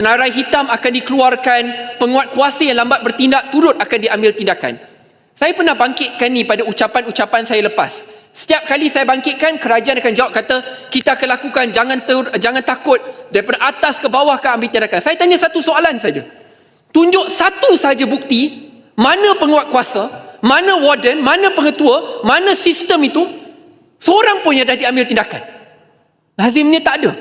Senarai hitam akan dikeluarkan, penguat kuasa yang lambat bertindak turut akan diambil tindakan. Saya pernah bangkitkan ni pada ucapan-ucapan saya lepas. Setiap kali saya bangkitkan, kerajaan akan jawab kata, kita akan lakukan, jangan ter, jangan takut, daripada atas ke bawah akan ambil tindakan. Saya tanya satu soalan saja. Tunjuk satu saja bukti, mana penguat kuasa, mana warden, mana pengetua, mana sistem itu, seorang pun yang dah diambil tindakan. Lazimnya tak ada.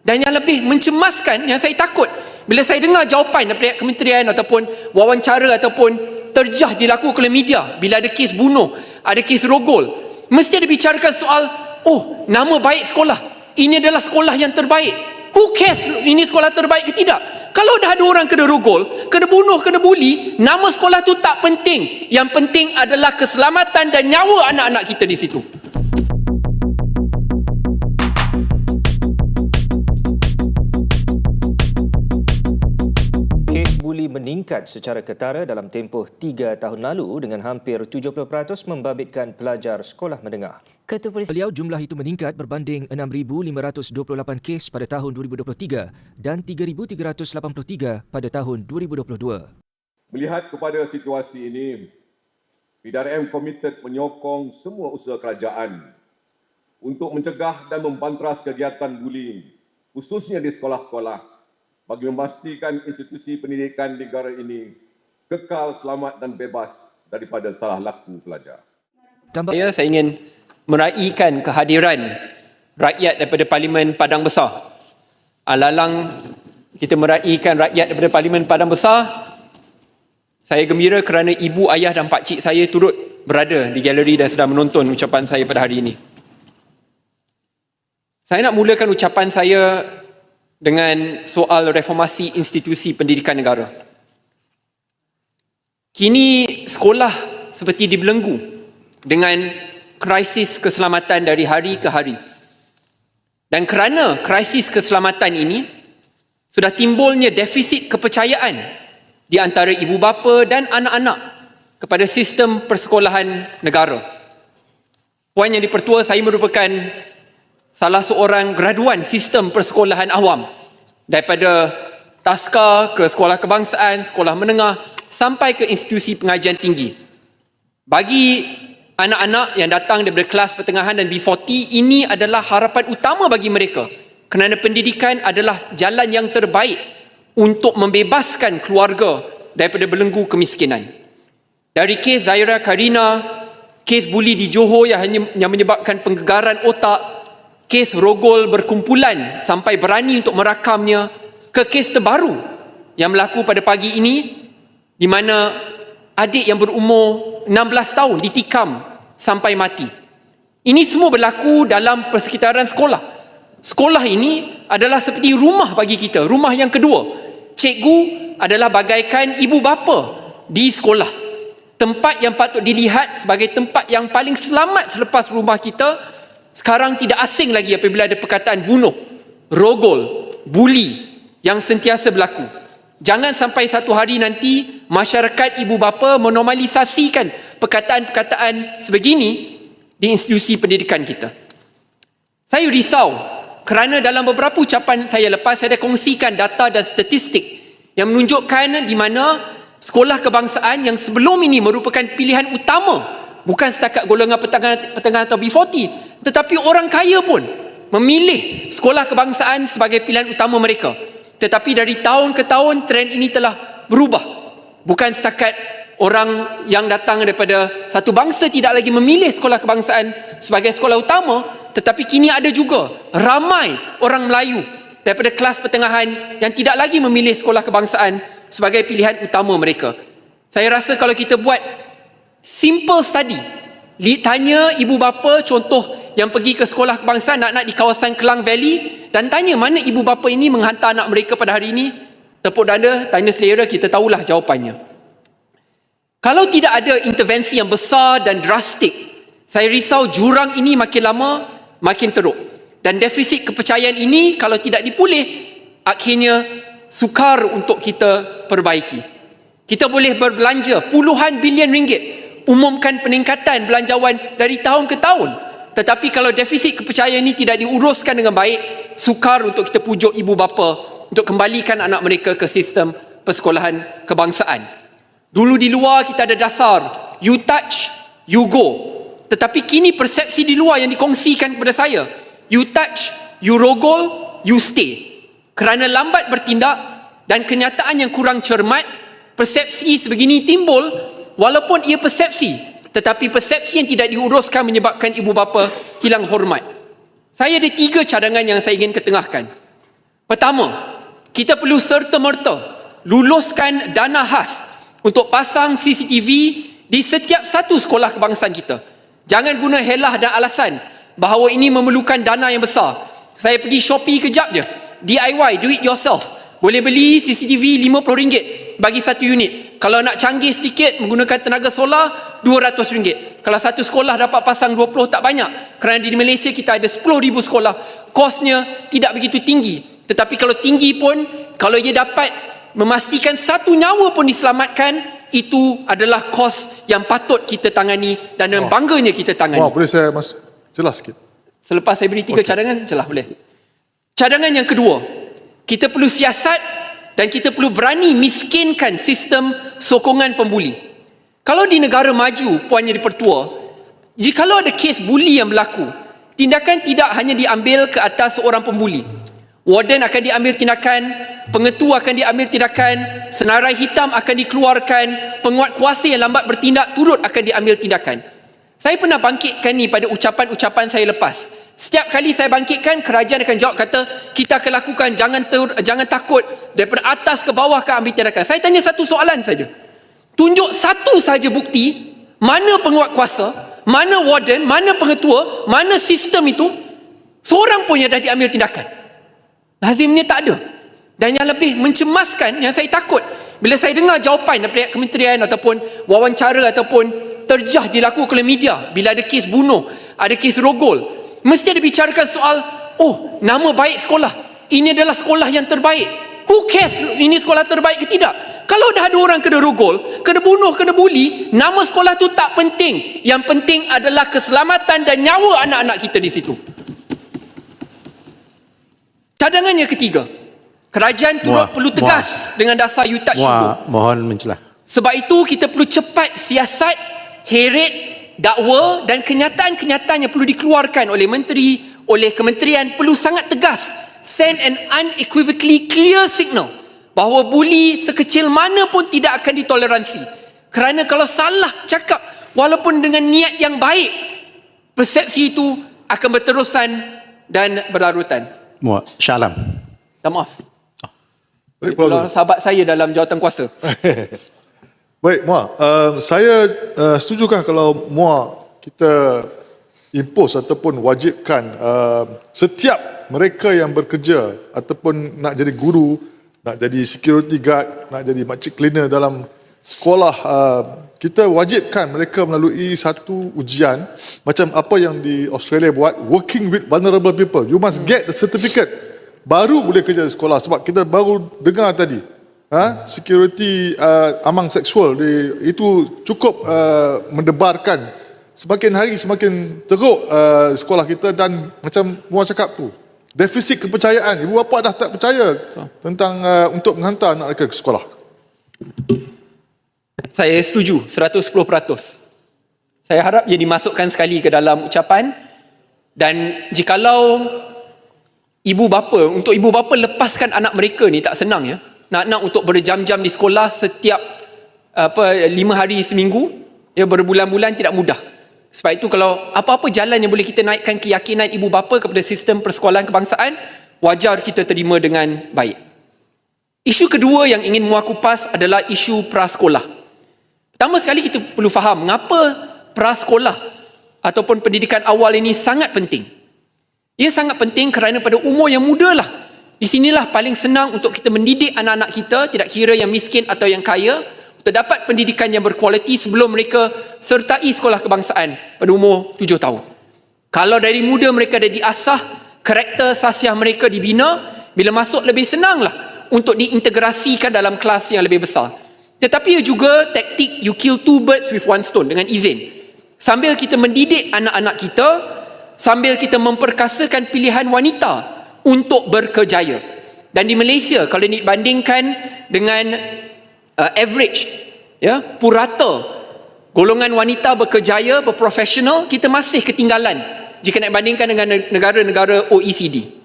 Dan yang lebih mencemaskan, yang saya takut, bila saya dengar jawapan daripada kementerian ataupun wawancara ataupun terjah dilakukan oleh media, bila ada kes bunuh, ada kes rogol, mesti ada bicarakan soal, oh, nama baik sekolah. Ini adalah sekolah yang terbaik. Who cares ini sekolah terbaik ke tidak? Kalau dah ada orang kena rogol, kena bunuh, kena buli, nama sekolah tu tak penting. Yang penting adalah keselamatan dan nyawa anak-anak kita di situ. Meningkat secara ketara dalam tempoh tiga tahun lalu dengan hampir 70% membabitkan pelajar sekolah menengah. Ketua Polis Beliau jumlah itu meningkat berbanding 6,528 kes pada tahun 2023 dan 3,383 pada tahun 2022. Melihat kepada situasi ini, PDRM komited menyokong semua usaha kerajaan untuk mencegah dan mempanteras kegiatan bullying, khususnya di sekolah-sekolah bagi memastikan institusi pendidikan negara ini kekal selamat dan bebas daripada salah laku pelajar. Saya, saya ingin meraihkan kehadiran rakyat daripada Parlimen Padang Besar. Alalang kita meraihkan rakyat daripada Parlimen Padang Besar, saya gembira kerana ibu, ayah dan pakcik saya turut berada di galeri dan sedang menonton ucapan saya pada hari ini. Saya nak mulakan ucapan saya dengan soal reformasi institusi pendidikan negara. Kini sekolah seperti dibelenggu dengan krisis keselamatan dari hari ke hari. Dan kerana krisis keselamatan ini, sudah timbulnya defisit kepercayaan di antara ibu bapa dan anak-anak kepada sistem persekolahan negara. Puan yang dipertua, saya merupakan salah seorang graduan sistem persekolahan awam daripada taska ke sekolah kebangsaan, sekolah menengah sampai ke institusi pengajian tinggi. Bagi anak-anak yang datang daripada kelas pertengahan dan B40, ini adalah harapan utama bagi mereka kerana pendidikan adalah jalan yang terbaik untuk membebaskan keluarga daripada belenggu kemiskinan. Dari kes Zaira Karina, kes buli di Johor yang hanya yang menyebabkan penggegaran otak, kes rogol berkumpulan sampai berani untuk merakamnya, ke kes terbaru yang berlaku pada pagi ini di mana adik yang berumur 16 tahun ditikam sampai mati. Ini semua berlaku dalam persekitaran sekolah. Sekolah ini adalah seperti rumah bagi kita, rumah yang kedua. Cikgu adalah bagaikan ibu bapa di sekolah. Tempat yang patut dilihat sebagai tempat yang paling selamat selepas rumah kita sekarang tidak asing lagi apabila ada perkataan bunuh, rogol, buli yang sentiasa berlaku. Jangan sampai satu hari nanti masyarakat ibu bapa menormalisasikan perkataan-perkataan sebegini di institusi pendidikan kita. Saya risau kerana dalam beberapa ucapan saya lepas saya dah kongsikan data dan statistik yang menunjukkan di mana sekolah kebangsaan yang sebelum ini merupakan pilihan utama bukan setakat golongan pertengahan, pertengahan atau B40 tetapi orang kaya pun memilih sekolah kebangsaan sebagai pilihan utama mereka. Tetapi dari tahun ke tahun trend ini telah berubah. Bukan setakat orang yang datang daripada satu bangsa tidak lagi memilih sekolah kebangsaan sebagai sekolah utama tetapi kini ada juga ramai orang Melayu daripada kelas pertengahan yang tidak lagi memilih sekolah kebangsaan sebagai pilihan utama mereka. Saya rasa kalau kita buat simple study. Tanya ibu bapa contoh yang pergi ke sekolah kebangsaan nak-nak di kawasan Kelang Valley dan tanya mana ibu bapa ini menghantar anak mereka pada hari ini. Tepuk dada tanya selera kita tahulah jawapannya. Kalau tidak ada intervensi yang besar dan drastik saya risau jurang ini makin lama makin teruk. Dan defisit kepercayaan ini kalau tidak dipulih akhirnya sukar untuk kita perbaiki. Kita boleh berbelanja puluhan bilion ringgit umumkan peningkatan belanjawan dari tahun ke tahun tetapi kalau defisit kepercayaan ini tidak diuruskan dengan baik, sukar untuk kita pujuk ibu bapa untuk kembalikan anak mereka ke sistem persekolahan kebangsaan. Dulu di luar kita ada dasar, you touch, you go. Tetapi kini persepsi di luar yang dikongsikan kepada saya, you touch, you rogol, you stay. Kerana lambat bertindak dan kenyataan yang kurang cermat, persepsi sebegini timbul walaupun ia persepsi, tetapi persepsi yang tidak diuruskan menyebabkan ibu bapa hilang hormat. Saya ada tiga cadangan yang saya ingin ketengahkan. Pertama, kita perlu serta-merta luluskan dana khas untuk pasang CCTV di setiap satu sekolah kebangsaan kita. Jangan guna helah dan alasan bahawa ini memerlukan dana yang besar. Saya pergi Shopee kejap je. DIY, do it yourself. Boleh beli CCTV RM50 bagi satu unit. Kalau nak canggih sedikit menggunakan tenaga solar RM200. Kalau satu sekolah dapat pasang 20 tak banyak. Kerana di Malaysia kita ada 10,000 sekolah. Kosnya tidak begitu tinggi. Tetapi kalau tinggi pun kalau ia dapat memastikan satu nyawa pun diselamatkan itu adalah kos yang patut kita tangani dan dengan bangganya kita tangani. Wah, boleh saya mas jelas sikit? Selepas saya beri tiga okay. cadangan, celah boleh. Cadangan yang kedua, kita perlu siasat dan kita perlu berani miskinkan sistem sokongan pembuli. Kalau di negara maju, Puan Dipertua, jikalau ada kes buli yang berlaku, tindakan tidak hanya diambil ke atas seorang pembuli. Warden akan diambil tindakan, pengetua akan diambil tindakan, senarai hitam akan dikeluarkan, penguat kuasa yang lambat bertindak turut akan diambil tindakan. Saya pernah bangkitkan ni pada ucapan-ucapan saya lepas. Setiap kali saya bangkitkan, kerajaan akan jawab kata, kita akan lakukan, jangan ter, jangan takut, daripada atas ke bawah akan ambil tindakan. Saya tanya satu soalan saja. Tunjuk satu saja bukti, mana penguat kuasa, mana warden, mana pengetua, mana sistem itu, seorang pun yang dah diambil tindakan. Lazimnya tak ada. Dan yang lebih mencemaskan, yang saya takut, bila saya dengar jawapan daripada kementerian ataupun wawancara ataupun terjah dilakukan oleh media bila ada kes bunuh, ada kes rogol, mesti ada bicarakan soal, oh, nama baik sekolah. Ini adalah sekolah yang terbaik. Who cares ini sekolah terbaik ke tidak? Kalau dah ada orang kena rogol, kena bunuh, kena buli, nama sekolah tu tak penting. Yang penting adalah keselamatan dan nyawa anak-anak kita di situ. Cadangan yang ketiga. Kerajaan turut Muah, perlu tegas muah. dengan dasar you touch. Muah, mohon mencelah. Sebab itu kita perlu cepat siasat, heret, dakwa dan kenyataan-kenyataan yang perlu dikeluarkan oleh menteri, oleh kementerian perlu sangat tegas. Send an unequivocally clear signal bahawa buli sekecil mana pun tidak akan ditoleransi. Kerana kalau salah cakap walaupun dengan niat yang baik, persepsi itu akan berterusan dan berlarutan. Muak, Syalam. Tak maaf. Puan Itulah sahabat saya dalam jawatan kuasa. Baik, Muar. Uh, saya uh, setujukah kalau Muar kita impose ataupun wajibkan uh, setiap mereka yang bekerja ataupun nak jadi guru, nak jadi security guard, nak jadi makcik cleaner dalam sekolah, uh, kita wajibkan mereka melalui satu ujian macam apa yang di Australia buat, working with vulnerable people. You must get the certificate baru boleh kerja di sekolah sebab kita baru dengar tadi ha, security uh, amang seksual di, itu cukup uh, mendebarkan. Semakin hari semakin teruk uh, sekolah kita dan macam Muar cakap tu. Defisit kepercayaan. Ibu bapa dah tak percaya tentang uh, untuk menghantar anak mereka ke sekolah. Saya setuju 110%. Saya harap ia dimasukkan sekali ke dalam ucapan. Dan jikalau ibu bapa untuk ibu bapa lepaskan anak mereka ni tak senang ya. Nak-nak untuk berjam-jam di sekolah setiap apa lima hari seminggu ya berbulan-bulan tidak mudah. Sebab itu kalau apa-apa jalan yang boleh kita naikkan keyakinan ibu bapa kepada sistem persekolahan kebangsaan wajar kita terima dengan baik. Isu kedua yang ingin muak kupas adalah isu prasekolah. Pertama sekali kita perlu faham mengapa prasekolah ataupun pendidikan awal ini sangat penting. Ia sangat penting kerana pada umur yang muda lah. Di sinilah paling senang untuk kita mendidik anak-anak kita, tidak kira yang miskin atau yang kaya, untuk dapat pendidikan yang berkualiti sebelum mereka sertai sekolah kebangsaan pada umur tujuh tahun. Kalau dari muda mereka dah diasah, karakter sasiah mereka dibina, bila masuk lebih senanglah untuk diintegrasikan dalam kelas yang lebih besar. Tetapi juga taktik you kill two birds with one stone dengan izin. Sambil kita mendidik anak-anak kita, sambil kita memperkasakan pilihan wanita untuk berkejaya. Dan di Malaysia kalau dibandingkan dengan uh, average ya purata golongan wanita berkejaya berprofesional kita masih ketinggalan jika nak bandingkan dengan negara-negara OECD.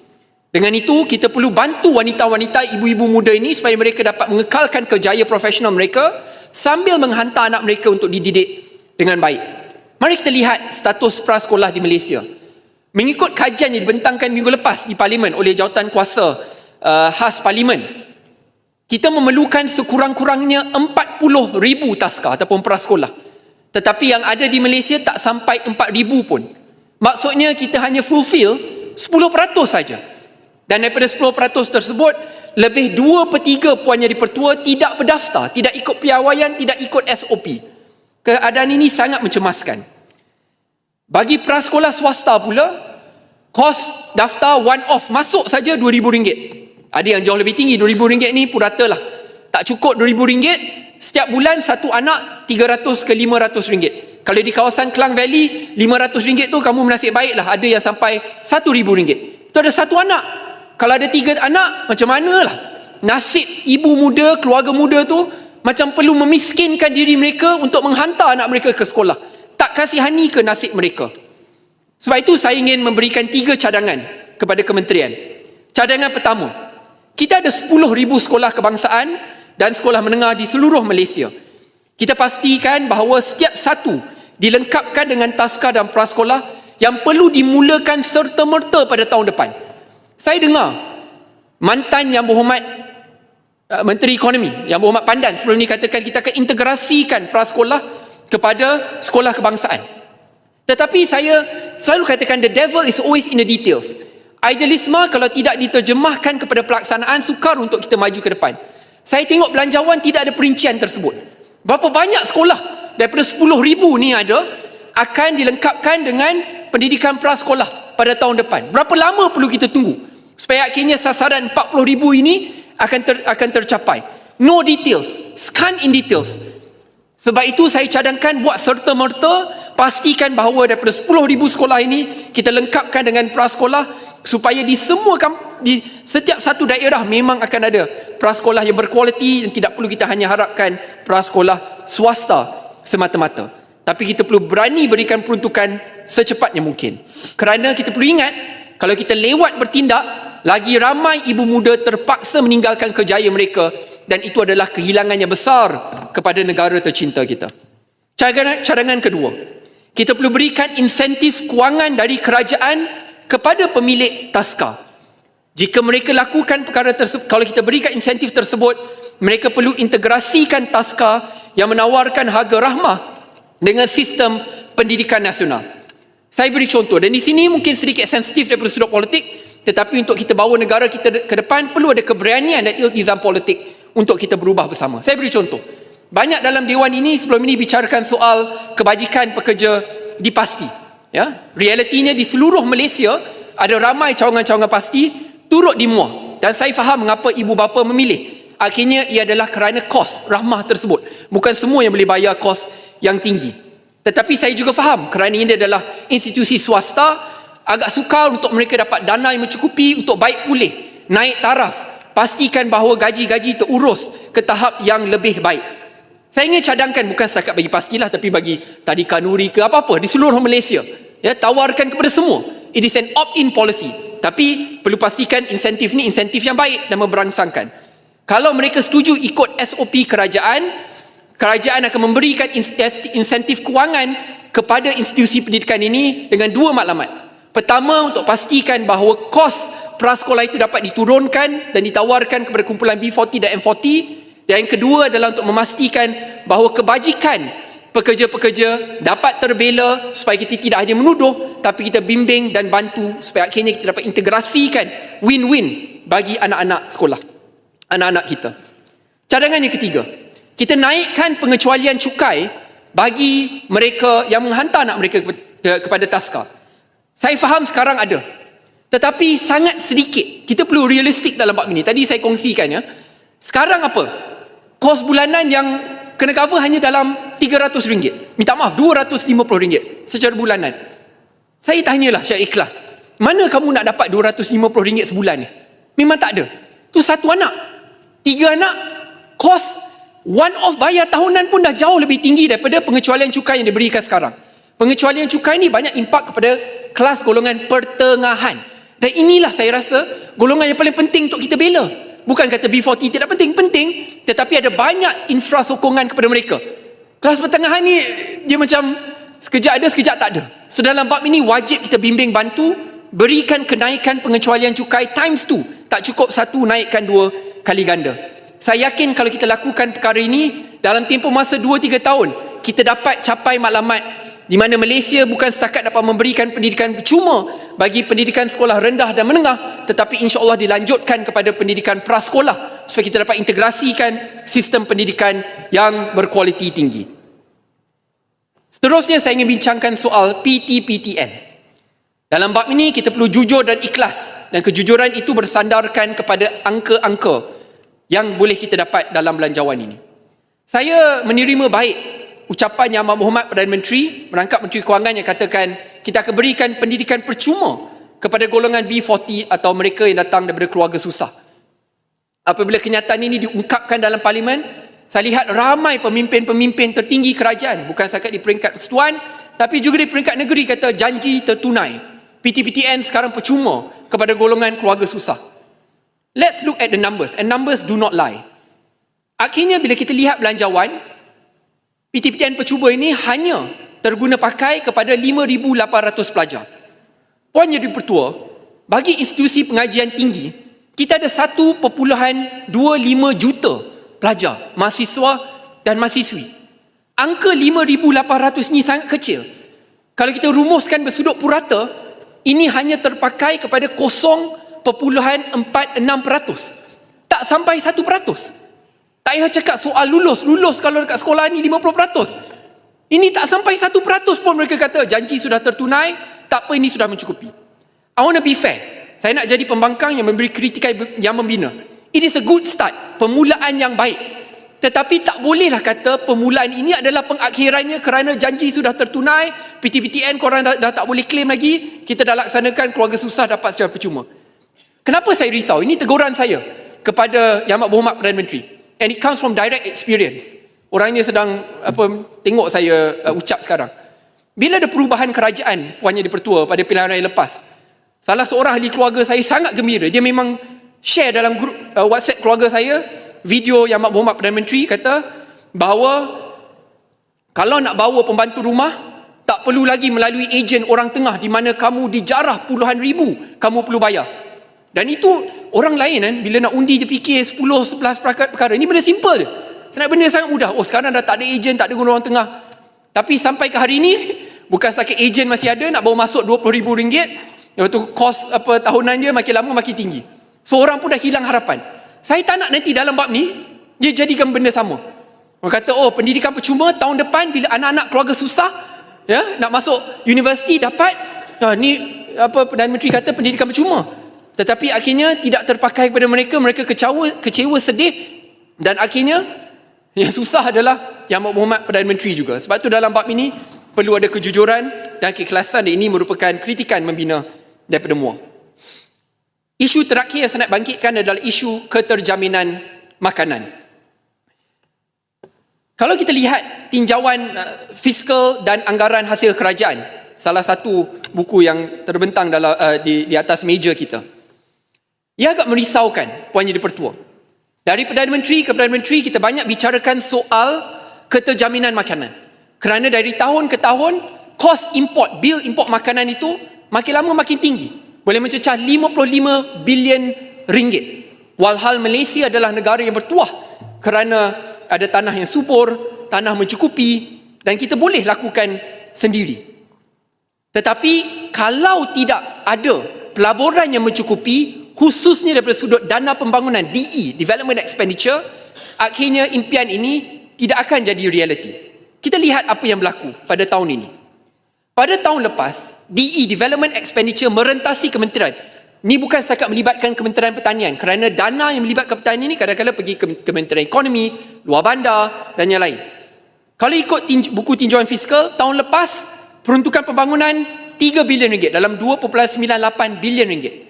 Dengan itu kita perlu bantu wanita-wanita ibu-ibu muda ini supaya mereka dapat mengekalkan kejayaan profesional mereka sambil menghantar anak mereka untuk dididik dengan baik. Mari kita lihat status prasekolah di Malaysia. Mengikut kajian yang dibentangkan minggu lepas di parlimen oleh jawatan kuasa uh, khas parlimen, kita memerlukan sekurang-kurangnya 40 ribu taska ataupun prasekolah. Tetapi yang ada di Malaysia tak sampai 4 ribu pun. Maksudnya kita hanya fulfill 10% saja. Dan daripada 10% tersebut, lebih 2 per 3 puan yang dipertua tidak berdaftar, tidak ikut piawaian, tidak ikut SOP. Keadaan ini sangat mencemaskan. Bagi prasekolah swasta pula, kos daftar one off masuk saja RM2,000. Ada yang jauh lebih tinggi, RM2,000 ni purata lah. Tak cukup RM2,000, setiap bulan satu anak RM300 ke RM500. Kalau di kawasan Klang Valley, RM500 tu kamu menasib baik lah. Ada yang sampai RM1,000. Itu ada satu anak. Kalau ada tiga anak, macam mana lah? Nasib ibu muda, keluarga muda tu macam perlu memiskinkan diri mereka untuk menghantar anak mereka ke sekolah. Tak kasihani ke nasib mereka. Sebab itu saya ingin memberikan tiga cadangan kepada kementerian. Cadangan pertama, kita ada 10,000 sekolah kebangsaan dan sekolah menengah di seluruh Malaysia. Kita pastikan bahawa setiap satu dilengkapkan dengan taska dan prasekolah yang perlu dimulakan serta-merta pada tahun depan. Saya dengar mantan yang berhormat uh, Menteri Ekonomi yang berhormat Pandan sebelum ini katakan kita akan integrasikan prasekolah kepada sekolah kebangsaan. Tetapi saya selalu katakan the devil is always in the details. Idealisme kalau tidak diterjemahkan kepada pelaksanaan sukar untuk kita maju ke depan. Saya tengok belanjawan tidak ada perincian tersebut. Berapa banyak sekolah daripada 10 ribu ni ada akan dilengkapkan dengan pendidikan prasekolah pada tahun depan. Berapa lama perlu kita tunggu supaya akhirnya sasaran 40 ribu ini akan ter, akan tercapai. No details, scan in details. Sebab itu saya cadangkan buat serta-merta pastikan bahawa daripada 10,000 sekolah ini kita lengkapkan dengan prasekolah supaya di semua di setiap satu daerah memang akan ada prasekolah yang berkualiti dan tidak perlu kita hanya harapkan prasekolah swasta semata-mata. Tapi kita perlu berani berikan peruntukan secepatnya mungkin. Kerana kita perlu ingat kalau kita lewat bertindak lagi ramai ibu muda terpaksa meninggalkan kejayaan mereka dan itu adalah kehilangan yang besar kepada negara tercinta kita. Cadangan, cadangan kedua, kita perlu berikan insentif kewangan dari kerajaan kepada pemilik taska. Jika mereka lakukan perkara tersebut, kalau kita berikan insentif tersebut, mereka perlu integrasikan taska yang menawarkan harga rahmah dengan sistem pendidikan nasional. Saya beri contoh dan di sini mungkin sedikit sensitif daripada sudut politik tetapi untuk kita bawa negara kita ke depan perlu ada keberanian dan iltizam politik untuk kita berubah bersama. Saya beri contoh. Banyak dalam dewan ini sebelum ini bicarakan soal kebajikan pekerja di pasti. Ya, realitinya di seluruh Malaysia ada ramai cawangan-cawangan pasti turut dimuah. Dan saya faham mengapa ibu bapa memilih. Akhirnya ia adalah kerana kos rahmah tersebut. Bukan semua yang boleh bayar kos yang tinggi. Tetapi saya juga faham kerana ini adalah institusi swasta agak sukar untuk mereka dapat dana yang mencukupi untuk baik pulih, naik taraf pastikan bahawa gaji-gaji terurus ke tahap yang lebih baik. Saya ingin cadangkan bukan setakat bagi pastilah tapi bagi tadi kanuri ke apa-apa di seluruh Malaysia. Ya, tawarkan kepada semua. It is an opt-in policy. Tapi perlu pastikan insentif ni insentif yang baik dan memberangsangkan. Kalau mereka setuju ikut SOP kerajaan, kerajaan akan memberikan insentif kewangan kepada institusi pendidikan ini dengan dua maklumat. Pertama untuk pastikan bahawa kos prasekolah itu dapat diturunkan dan ditawarkan kepada kumpulan B40 dan M40 dan yang kedua adalah untuk memastikan bahawa kebajikan pekerja-pekerja dapat terbela supaya kita tidak hanya menuduh tapi kita bimbing dan bantu supaya akhirnya kita dapat integrasikan win-win bagi anak-anak sekolah anak-anak kita. Cadangan yang ketiga kita naikkan pengecualian cukai bagi mereka yang menghantar anak mereka kepada taska. Saya faham sekarang ada tetapi sangat sedikit. Kita perlu realistik dalam bab ini. Tadi saya kongsikan ya. Sekarang apa? Kos bulanan yang kena cover hanya dalam RM300. Minta maaf, RM250 secara bulanan. Saya tanyalah secara ikhlas. Mana kamu nak dapat RM250 sebulan ni? Memang tak ada. Tu satu anak. Tiga anak, kos one off bayar tahunan pun dah jauh lebih tinggi daripada pengecualian cukai yang diberikan sekarang. Pengecualian cukai ni banyak impak kepada kelas golongan pertengahan. Dan inilah saya rasa golongan yang paling penting untuk kita bela. Bukan kata B40 tidak penting, penting. Tetapi ada banyak infrasokongan kepada mereka. Kelas pertengahan ni dia macam sekejap ada, sekejap tak ada. So dalam bab ini wajib kita bimbing bantu berikan kenaikan pengecualian cukai times two. Tak cukup satu naikkan dua kali ganda. Saya yakin kalau kita lakukan perkara ini dalam tempoh masa 2-3 tahun kita dapat capai maklumat di mana Malaysia bukan setakat dapat memberikan pendidikan cuma bagi pendidikan sekolah rendah dan menengah tetapi insya-Allah dilanjutkan kepada pendidikan prasekolah supaya kita dapat integrasikan sistem pendidikan yang berkualiti tinggi. Seterusnya saya ingin bincangkan soal PTPTN. Dalam bab ini kita perlu jujur dan ikhlas dan kejujuran itu bersandarkan kepada angka-angka yang boleh kita dapat dalam belanjawan ini. Saya menerima baik ucapan Yang Berhormat Perdana Menteri merangkap Menteri Kewangan yang katakan kita akan berikan pendidikan percuma kepada golongan B40 atau mereka yang datang daripada keluarga susah. Apabila kenyataan ini diungkapkan dalam parlimen, saya lihat ramai pemimpin-pemimpin tertinggi kerajaan bukan sahaja di peringkat persekutuan tapi juga di peringkat negeri kata janji tertunai. PTPTN sekarang percuma kepada golongan keluarga susah. Let's look at the numbers and numbers do not lie. Akhirnya bila kita lihat belanjawan, PTPTN percuma ini hanya terguna pakai kepada 5,800 pelajar. Puan Yang Dipertua, bagi institusi pengajian tinggi, kita ada 1.25 juta pelajar, mahasiswa dan mahasiswi. Angka 5,800 ini sangat kecil. Kalau kita rumuskan bersudut purata, ini hanya terpakai kepada 0.46%. Tak sampai 1%. Tak payah cakap soal lulus. Lulus kalau dekat sekolah ni 50%. Ini tak sampai 1% pun mereka kata janji sudah tertunai, tak apa ini sudah mencukupi. I want to be fair. Saya nak jadi pembangkang yang memberi kritikan yang membina. It is a good start, permulaan yang baik. Tetapi tak bolehlah kata permulaan ini adalah pengakhirannya kerana janji sudah tertunai, PTPTN korang dah, dah tak boleh claim lagi, kita dah laksanakan keluarga susah dapat secara percuma. Kenapa saya risau? Ini teguran saya kepada Yang Amat Berhormat Perdana Menteri. And it comes from direct experience. Orangnya sedang apa tengok saya uh, ucap sekarang. Bila ada perubahan kerajaan puannya di Pertua pada pilihan raya lepas, salah seorang ahli keluarga saya sangat gembira. Dia memang share dalam grup uh, WhatsApp keluarga saya video yang Mak Berhormat Perdana Menteri kata bahawa kalau nak bawa pembantu rumah tak perlu lagi melalui ejen orang tengah di mana kamu dijarah puluhan ribu kamu perlu bayar. Dan itu orang lain kan bila nak undi dia fikir 10 11 perkara perkara. Ini benda simple je. Senang benda sangat mudah. Oh sekarang dah tak ada ejen, tak ada guna orang tengah. Tapi sampai ke hari ini bukan sakit ejen masih ada nak bawa masuk 20 ribu ringgit. Lepas tu kos apa tahunan dia makin lama makin tinggi. So orang pun dah hilang harapan. Saya tak nak nanti dalam bab ni dia jadikan benda sama. Orang kata oh pendidikan percuma tahun depan bila anak-anak keluarga susah ya nak masuk universiti dapat ha, ni apa Perdana Menteri kata pendidikan percuma. Tetapi akhirnya tidak terpakai kepada mereka, mereka kecewa, kecewa sedih dan akhirnya yang susah adalah yang Muhammad Perdana Menteri juga. Sebab itu dalam bab ini perlu ada kejujuran dan keikhlasan dan ini merupakan kritikan membina daripada MUA. Isu terakhir yang saya nak bangkitkan adalah isu keterjaminan makanan. Kalau kita lihat tinjauan uh, fiskal dan anggaran hasil kerajaan, salah satu buku yang terbentang dalam uh, di di atas meja kita. Ia agak merisaukan Puan Jadi Pertua. Dari Perdana Menteri ke Perdana Menteri kita banyak bicarakan soal keterjaminan makanan. Kerana dari tahun ke tahun kos import, bil import makanan itu makin lama makin tinggi. Boleh mencecah 55 bilion ringgit. Walhal Malaysia adalah negara yang bertuah kerana ada tanah yang subur, tanah mencukupi dan kita boleh lakukan sendiri. Tetapi kalau tidak ada pelaburan yang mencukupi, khususnya daripada sudut dana pembangunan DE, Development Expenditure, akhirnya impian ini tidak akan jadi reality. Kita lihat apa yang berlaku pada tahun ini. Pada tahun lepas, DE, Development Expenditure merentasi kementerian. Ini bukan setakat melibatkan Kementerian Pertanian kerana dana yang melibatkan pertanian ini kadang-kadang pergi ke Kementerian Ekonomi, luar bandar dan yang lain. Kalau ikut tinj- buku tinjauan fiskal, tahun lepas peruntukan pembangunan 3 bilion ringgit dalam 2.98 bilion ringgit.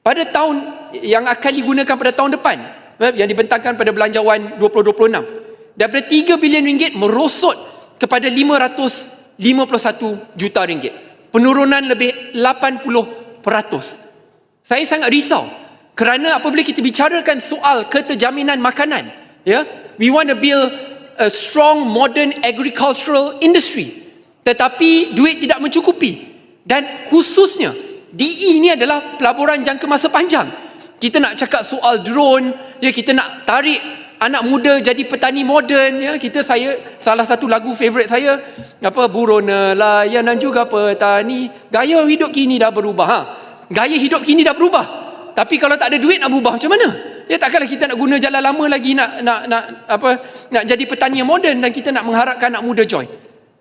Pada tahun yang akan digunakan pada tahun depan eh, yang dibentangkan pada belanjawan 2026 daripada 3 bilion ringgit merosot kepada 551 juta ringgit. Penurunan lebih 80 saya sangat risau kerana apabila kita bicarakan soal keterjaminan makanan ya we want to build a strong modern agricultural industry. Tetapi duit tidak mencukupi. Dan khususnya DE ini adalah pelaburan jangka masa panjang. Kita nak cakap soal drone ya kita nak tarik anak muda jadi petani moden ya kita saya salah satu lagu favorite saya apa buruh nelayan dan juga petani. Gaya hidup kini dah berubah ha. Gaya hidup kini dah berubah. Tapi kalau tak ada duit nak berubah macam mana? Ya takkanlah kita nak guna jalan lama lagi nak nak nak apa nak jadi petani yang moden dan kita nak mengharapkan anak muda join.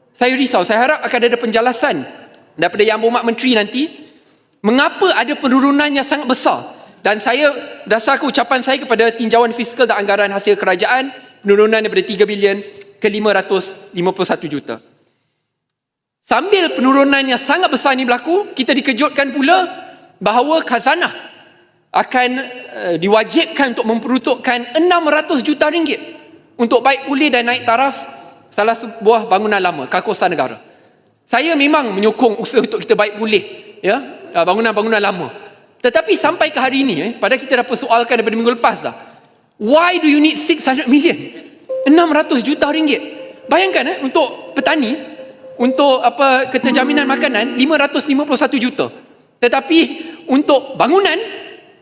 Saya risau saya harap akan ada penjelasan daripada yang berhormat menteri nanti mengapa ada penurunan yang sangat besar? Dan saya dasar ucapan saya kepada tinjauan fiskal dan anggaran hasil kerajaan penurunan daripada 3 bilion ke 551 juta. Sambil penurunan yang sangat besar ini berlaku kita dikejutkan pula bahawa khazanah akan uh, diwajibkan untuk memperuntukkan 600 juta ringgit untuk baik pulih dan naik taraf salah sebuah bangunan lama kawasan negara. Saya memang menyokong usaha untuk kita baik pulih ya bangunan-bangunan lama. Tetapi sampai ke hari ini eh pada kita dah persoalkan daripada minggu lepas dah why do you need 600 million? 600 juta ringgit. Bayangkan eh untuk petani untuk apa keterjaminan makanan 551 juta. Tetapi untuk bangunan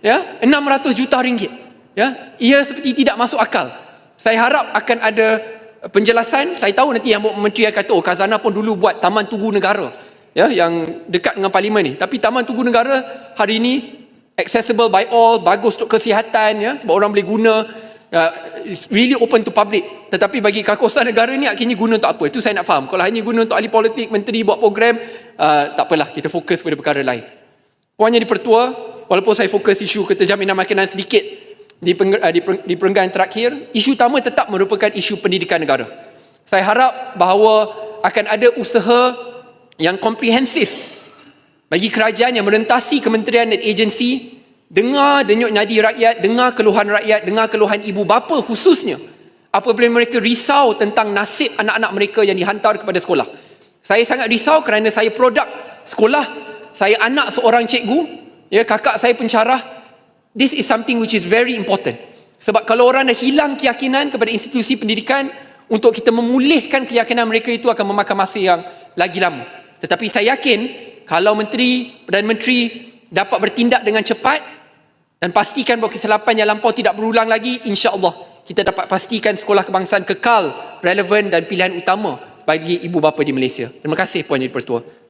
ya 600 juta ringgit. Ya ia seperti tidak masuk akal. Saya harap akan ada penjelasan. Saya tahu nanti yang menteri akan kata oh Khazanah pun dulu buat taman tugu negara ya yang dekat dengan parlimen ni. Tapi taman tugu negara hari ini accessible by all bagus untuk kesihatan ya. Sebab orang boleh guna. Uh, it's really open to public. Tetapi bagi kawasan negara ni akhirnya guna untuk apa? Itu saya nak faham. Kalau hanya guna untuk ahli politik menteri buat program uh, tak apalah. Kita fokus pada perkara lain. Puannya di Pertua, walaupun saya fokus isu keterjaminan makanan sedikit di, peng, uh, di, di perenggan terakhir, isu utama tetap merupakan isu pendidikan negara. Saya harap bahawa akan ada usaha yang komprehensif bagi kerajaan yang merentasi kementerian dan agensi dengar denyut nadi rakyat, dengar keluhan rakyat, dengar keluhan ibu bapa khususnya apabila mereka risau tentang nasib anak-anak mereka yang dihantar kepada sekolah. Saya sangat risau kerana saya produk sekolah saya anak seorang cikgu, ya kakak saya pencarah. This is something which is very important. Sebab kalau orang dah hilang keyakinan kepada institusi pendidikan, untuk kita memulihkan keyakinan mereka itu akan memakan masa yang lagi lama. Tetapi saya yakin, kalau menteri dan menteri dapat bertindak dengan cepat dan pastikan bahawa kesilapan yang lampau tidak berulang lagi, insya-Allah kita dapat pastikan sekolah kebangsaan kekal, relevan dan pilihan utama bagi ibu bapa di Malaysia. Terima kasih Puan Jadi Pertua.